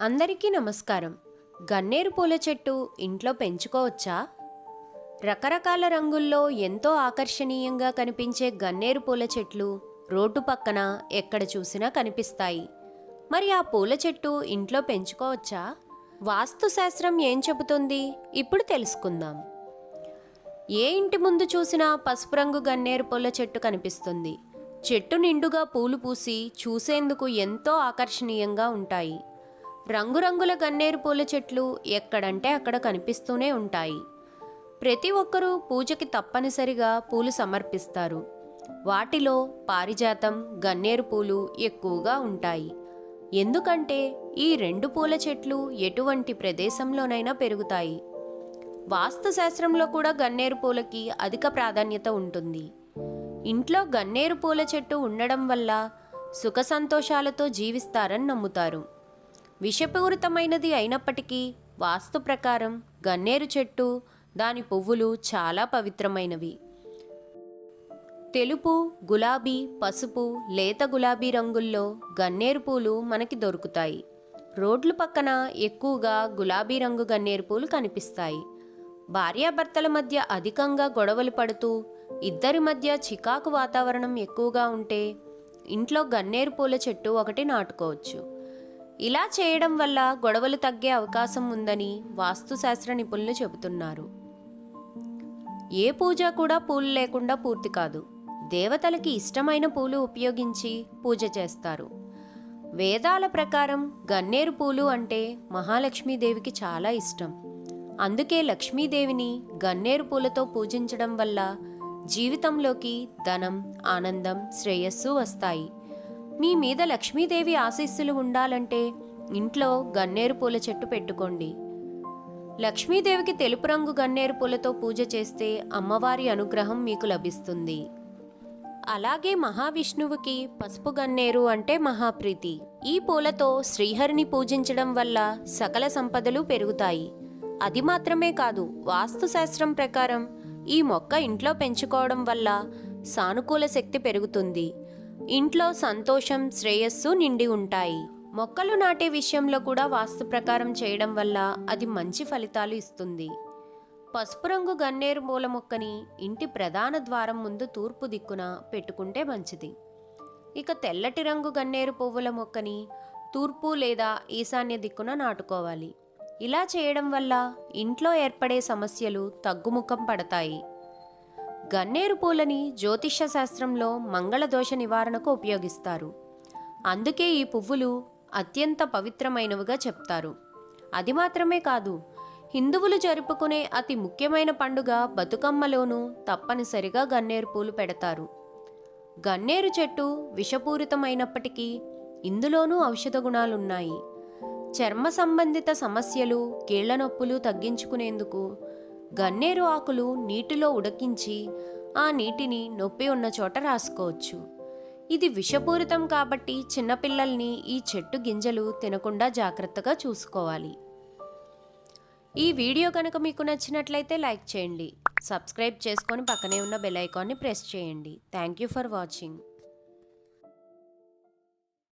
అందరికీ నమస్కారం. గన్నేరు పూల చెట్టు ఇంట్లో పెంచుకోవచ్చా? రకరకాల రంగుల్లో ఎంతో ఆకర్షణీయంగా కనిపించే గన్నేరు పూల చెట్లు రోడ్డు పక్కన ఎక్కడ చూసినా కనిపిస్తాయి. మరి ఆ పూల చెట్టు ఇంట్లో పెంచుకోవచ్చా? వాస్తుశాస్త్రం ఏం చెబుతుంది? ఇప్పుడు తెలుసుకుందాం. ఏ ఇంటి ముందు చూసినా పసుపు రంగు గన్నేరు పూల చెట్టు కనిపిస్తుంది. చెట్టు నిండుగా పూలు పూసి చూసేందుకు ఎంతో ఆకర్షణీయంగా ఉంటాయి. రంగురంగుల గన్నేరు పూల చెట్లు ఎక్కడంటే అక్కడ కనిపిస్తూనే ఉంటాయి. ప్రతి ఒక్కరూ పూజకి తప్పనిసరిగా పూలు సమర్పిస్తారు. వాటిలో పారిజాతం గన్నేరు పూలు ఎక్కువగా ఉంటాయి. ఎందుకంటే ఈ రెండు పూల చెట్లు ఎటువంటి ప్రదేశంలోనైనా పెరుగుతాయి. వాస్తుశాస్త్రంలో కూడా గన్నేరు పూలకి అధిక ప్రాధాన్యత ఉంటుంది. ఇంట్లో గన్నేరు పూల చెట్టు ఉండడం వల్ల సుఖ సంతోషాలతో జీవిస్తారని నమ్ముతారు. విషపూరితమైనది అయినప్పటికీ వాస్తు ప్రకారం గన్నేరు చెట్టు దాని పువ్వులు చాలా పవిత్రమైనవి. తెలుపు గులాబీ పసుపు లేత గులాబీ రంగుల్లో గన్నేరు పూలు మనకి దొరుకుతాయి. రోడ్ల పక్కన ఎక్కువగా గులాబీ రంగు గన్నేరు పూలు కనిపిస్తాయి. భార్యాభర్తల మధ్య అధికంగా గొడవలు పడుతూ ఇద్దరి మధ్య చికాకు వాతావరణం ఎక్కువగా ఉంటే ఇంట్లో గన్నేరు పూల చెట్టు ఒకటి నాటుకోవచ్చు. ఇలా చేయడం వల్ల గొడవలు తగ్గే అవకాశం ఉందని వాస్తుశాస్త్ర నిపుణులు చెబుతున్నారు. ఏ పూజ కూడా పూలు లేకుండా పూర్తి కాదు. దేవతలకి ఇష్టమైన పూలు ఉపయోగించి పూజ చేస్తారు. వేదాల ప్రకారం గన్నేరు పూలు అంటే మహాలక్ష్మీదేవికి చాలా ఇష్టం. అందుకే లక్ష్మీదేవిని గన్నేరు పూలతో పూజించడం వల్ల జీవితంలోకి ధనం ఆనందం శ్రేయస్సు వస్తాయి. మీ మీద లక్ష్మీదేవి ఆశీస్సులు ఉండాలంటే ఇంట్లో గన్నేరు పూల చెట్టు పెట్టుకోండి. లక్ష్మీదేవికి తెలుపు రంగు గన్నేరు పూలతో పూజ చేస్తే అమ్మవారి అనుగ్రహం మీకు లభిస్తుంది. అలాగే మహావిష్ణువుకి పసుపు గన్నేరు అంటే మహాప్రీతి. ఈ పూలతో శ్రీహరిని పూజించడం వల్ల సకల సంపదలు పెరుగుతాయి. అది మాత్రమే కాదు వాస్తుశాస్త్రం ప్రకారం ఈ మొక్క ఇంట్లో పెంచుకోవడం వల్ల సానుకూల శక్తి పెరుగుతుంది. ఇంట్లో సంతోషం శ్రేయస్సు నిండి ఉంటాయి. మొక్కలు నాటే విషయంలో కూడా వాస్తు ప్రకారం చేయడం వల్ల అది మంచి ఫలితాలు ఇస్తుంది. పసుపు రంగు గన్నేరు మూల మొక్కని ఇంటి ప్రధాన ద్వారం ముందు తూర్పు దిక్కున పెట్టుకుంటే మంచిది. ఇక తెల్లటి రంగు గన్నేరు పువ్వుల మొక్కని తూర్పు లేదా ఈశాన్య దిక్కున నాటుకోవాలి. ఇలా చేయడం వల్ల ఇంట్లో ఏర్పడే సమస్యలు తగ్గుముఖం పడతాయి. గన్నేరు పూలని జ్యోతిష్య శాస్త్రంలో మంగళదోష నివారణకు ఉపయోగిస్తారు. అందుకే ఈ పువ్వులు అత్యంత పవిత్రమైనవిగా చెప్తారు. అది మాత్రమే కాదు హిందువులు జరుపుకునే అతి ముఖ్యమైన పండుగ బతుకమ్మలోనూ తప్పనిసరిగా గన్నేరు పూలు పెడతారు. గన్నేరు చెట్టు విషపూరితమైనప్పటికీ ఇందులోనూ ఔషధ గుణాలున్నాయి. చర్మ సంబంధిత సమస్యలు కీళ్ళ నొప్పులు తగ్గించుకునేందుకు గన్నేరు ఆకులు నీటిలో ఉడకించి ఆ నీటిని నొప్పి ఉన్న చోట రాసుకోవచ్చు. ఇది విషపూరితం కాబట్టి చిన్నపిల్లల్ని ఈ చెట్టు గింజలు తినకుండా జాగ్రత్తగా చూసుకోవాలి. ఈ వీడియో కనుక మీకు నచ్చినట్లయితే లైక్ చేయండి. సబ్స్క్రైబ్ చేసుకొని పక్కనే ఉన్న బెల్ ఐకాన్ని ప్రెస్ చేయండి. Thank you for watching.